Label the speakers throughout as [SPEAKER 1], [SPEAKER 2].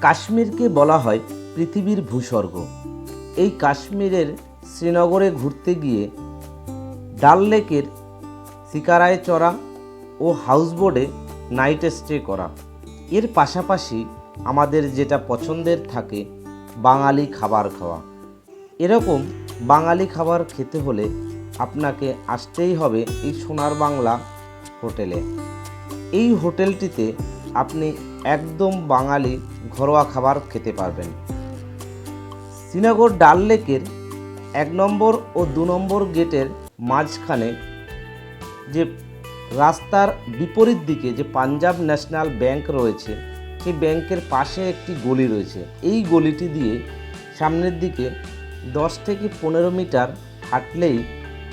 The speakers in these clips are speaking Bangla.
[SPEAKER 1] কাশ্মীরকে বলা হয় পৃথিবীর ভূস্বর্গ। এই কাশ্মীরের শ্রীনগরে ঘুরতে গিয়ে ডাল লেকের শিকারায় চড়া ও হাউসবোটে নাইট স্টে করা। এর পাশাপাশি আমাদের যেটা পছন্দের থাকে বাঙালি খাবার খাওয়া। এরকম বাঙালি খাবার খেতে হলে আপনাকে আসতেই হবে এই সোনার বাংলা হোটেলে। এই হোটেলটিতে আপনি একদম বাঙালি ঘরোয়া খাবার খেতে পারবেন। শ্রীনগর ডাল লেকের এক নম্বর ও দু নম্বর গেটের মাঝখানে যে রাস্তার বিপরীত দিকে যে পাঞ্জাব ন্যাশনাল ব্যাংক রয়েছে, সেই ব্যাংকের পাশে একটি গলি রয়েছে। এই গলিটি দিয়ে সামনের দিকে দশ থেকে পনেরো মিটার হাঁটলেই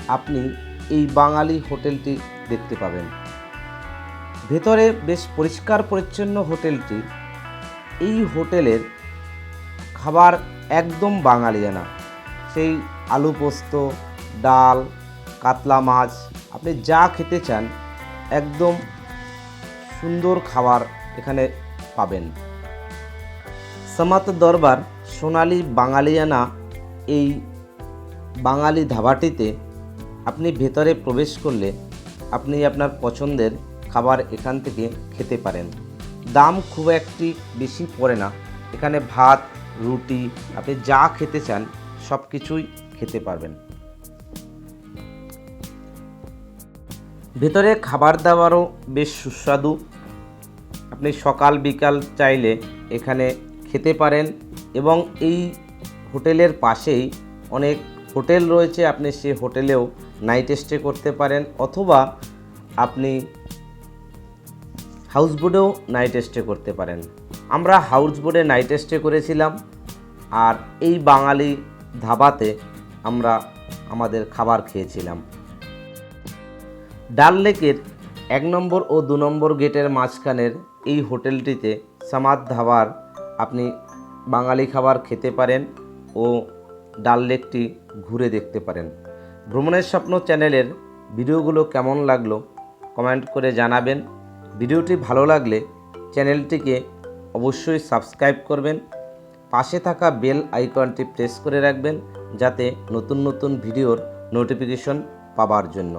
[SPEAKER 1] আপনি এই বাঙালি হোটেলটি দেখতে পাবেন। ভেতরে বেশ পরিষ্কার পরিচ্ছন্ন হোটেলটি, এই হোটেলের খাবার একদম বাঙালিয়ানা সেই আলু পোস্ত, ডাল, কাতলা মাছ, আপনি যা খেতে চান, একদম সুন্দর খাবার এখানে পাবেন। সমাত দরবার সোনালি বাঙালিয়ানা এই বাঙালি ধাবাটিতে আপনি ভেতরে প্রবেশ করলে আপনি আপনার পছন্দের খাবার এখান থেকে খেতে পারেন। দাম খুব একটি বেশি পড়ে না। এখানে ভাত, রুটি, আপনি যা খেতে চান, সব কিছুই খেতে পারবেন। ভেতরে খাবার দাবারও বেশ সুস্বাদু। আপনি সকাল, বিকাল চাইলে এখানে খেতে পারেন এবং এই হোটেলের পাশেই অনেক হোটেল রয়েছে। আপনি সে হোটেলেও নাইট স্টে করতে পারেন অথবা আপনি হাউসবোটেও নাইট স্টে করতে পারেন। আমরা হাউসবোটে নাইট স্টে করেছিলাম, আর এই বাঙালি ধাবাতে আমরা আমাদের খাবার খেয়েছিলাম। ডাল লেকের এক নম্বর ও দু নম্বর গেটের মাঝখানের এই হোটেলটিতে সামাদ ধাবার আপনি বাঙালি খাবার খেতে পারেন ও ডাল লেকটি ঘুরে দেখতে পারেন। ভ্রমণের স্বপ্ন চ্যানেলের ভিডিওগুলো কেমন লাগল কমেন্ট করে জানাবেন। ভিডিওটি ভালো লাগলে চ্যানেলটিকে অবশ্যই সাবস্ক্রাইব করবেন, পাশে থাকা বেল আইকনটি প্রেস করে রাখবেন, যাতে নতুন নতুন ভিডিওর নোটিফিকেশন পাবার জন্য।